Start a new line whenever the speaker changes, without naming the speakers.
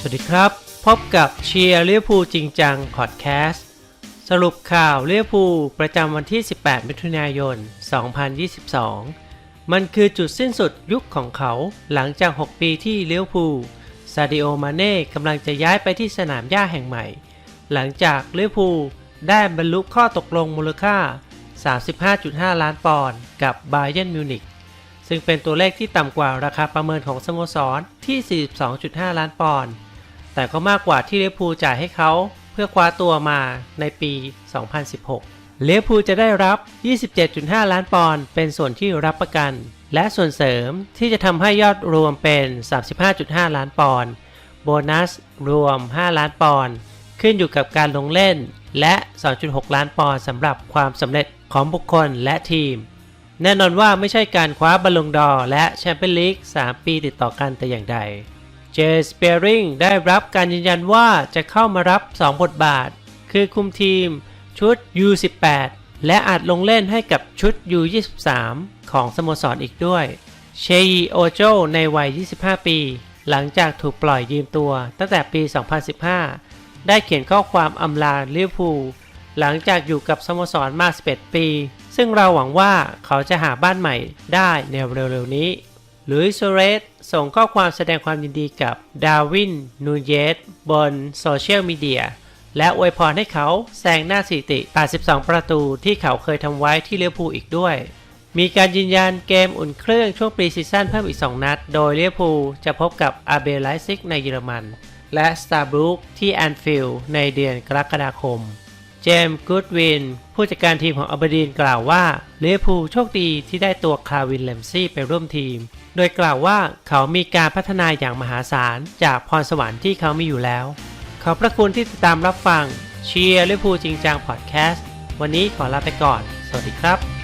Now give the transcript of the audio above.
สวัสดีครับ พบกับเชียร์เลียพูจริงจังพอดแคสต์สรุปข่าวเลียพูประจำวันที่ 18 มิถุนายน 2022 มันคือจุดสิ้นสุดยุคของเขาหลังจาก 6 ปีที่เลียวพูซาดิโอมาเน่กำลังจะย้ายไปที่สนามหญ้าแห่งใหม่ หลังจากเลียวพูได้บรรลุข้อตกลงมูลค่า 35.5 ล้านปอนด์กับบาเยนมิวนิกซึ่งเป็นตัวเลขที่ต่ำกว่าราคาประเมินของสโมสรที่ 42.5 ล้านปอนด์ แต่ก็มากกว่าที่เลยวอร์พูลจ่ายให้เขาเพื่อคว้าตัวมาในปี 2016 เลยวอร์พูลจะได้รับ 27.5 ล้านปอนด์เป็นส่วนที่รับประกัน และส่วนเสริมที่จะทำให้ยอดรวมเป็น 35.5 ล้านปอนด์โบนัสรวม 5 ล้านปอนด์ขึ้นอยู่กับการลงเล่นและ 2.6 ล้านปอนด์สำหรับความสำเร็จของบุคคลและทีม แน่นอนว่าไม่ใช่การคว้าบอลลงดอร์และแชมเปี้ยนลีก 3 ปีติดต่อกันแต่อย่างใด เจสเปริงได้รับการยืนยันว่าจะเข้ามารับ 2 บทบาท คือคุมทีมชุด U18 และอาจลงเล่นให้กับชุด U23 ของสโมสรอีกด้วย เชยีโอโจในวัย 25 ปี หลังจากถูกปล่อยยืมตัวตั้งแต่ปี 2015 ได้เขียนข้อความอำลาลิเวอร์พูลหลังจากอยู่กับสโมสรมา 11 ปี ซึ่งเราหวังว่าเขาจะหาบ้านใหม่ได้ในเร็วๆนี้ ลุยส์โซเรสส่งข้อความแสดงความยินดีกับดาวิน นูเยสบนโซเชียลมีเดียและอวยพรให้เขาแซงหน้าสถิติ 82 ประตูที่เขาเคยทำไว้ที่เลี้ยวภูอีกด้วย มีการยืนยันเกมอุ่นเครื่องช่วงปีซีซั่นเพิ่มอีก 2 นัด โดยเลี้ยวภูจะพบกับอาเบลไลซิกในเยอรมัน และสตาร์บรูคที่แอนฟิลด์ในเดือนกรกฎาคม จมส์กูดวิน ผู้จัดการทีมของอัลเบร์ดีนกล่าวว่าเลี้ยภูโชคดีที่ได้ตัวคาวินแลมซี่ไปร่วมทีม โดยกล่าวว่าเขามีการพัฒนาอย่างมหาศาล จากพรสวรรค์ที่เขามีอยู่แล้ว ขอบพระคุณที่ติดตามรับฟังเชียร์ลิเวอร์พูลจริงจังพอดแคสต์วันนี้ขอลาไปก่อน สวัสดีครับ